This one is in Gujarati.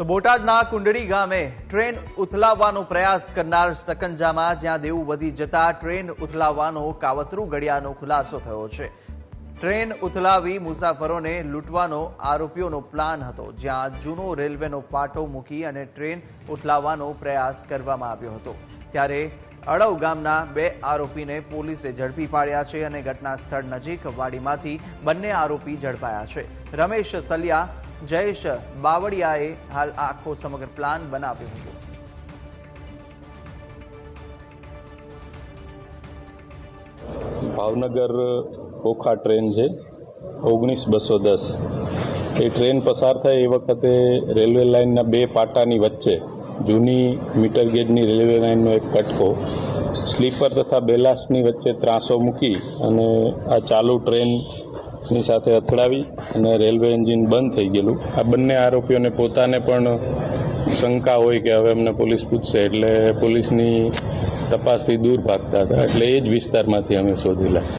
તો બોટાદના કુંડળી ગામે ટ્રેન ઉથલાવવાનો પ્રયાસ કરનાર સકંજામાં જ્યાં દેવું વધી જતા ટ્રેન ઉથલાવવાનો કાવતરું ગળિયાનો ખુલાસો થયો છે. ટ્રેન ઉથલાવી મુસાફરોને લૂંટવાનો આરોપીઓનો પ્લાન હતો, જ્યાં જૂનો રેલવેનો પાટો મૂકી અને ટ્રેન ઉથલાવવાનો પ્રયાસ કરવામાં આવ્યો હતો. ત્યારે અડવ ગામના બે આરોપીને પોલીસે ઝડપી પાડ્યા છે અને ઘટના સ્થળ નજીક વાડીમાંથી બંને આરોપી ઝડપાયા છે. રમેશ સલિયા જયેશ બાવળિયાએ હાલ આખો સમગ્ર પ્લાન બનાવ્યો હતો. ભાવનગર ઓખા ટ્રેન છે, ઓગણીસ બસો દસ. એ ટ્રેન પસાર થાય એ વખતે રેલવે લાઇનના બે પાટાની વચ્ચે, જૂની મીટર ગેજની રેલવે લાઇનનો એક કટકો, સ્લીપર તથા બેલાસ્ટની વચ્ચે ત્રાસો મૂકી અને આ ચાલુ ટ્રેનની સાથે અથડાવી અને રેલવે એન્જિન બંધ થઈ ગયેલું. આ બંને આરોપીઓને પોતાને પણ શંકા હોય કે હવે અમને પોલીસ પૂછશે, એટલે પોલીસની તપાસથી દૂર ભાગતા હતા. એટલે એ જ વિસ્તારમાંથી અમે શોધેલા.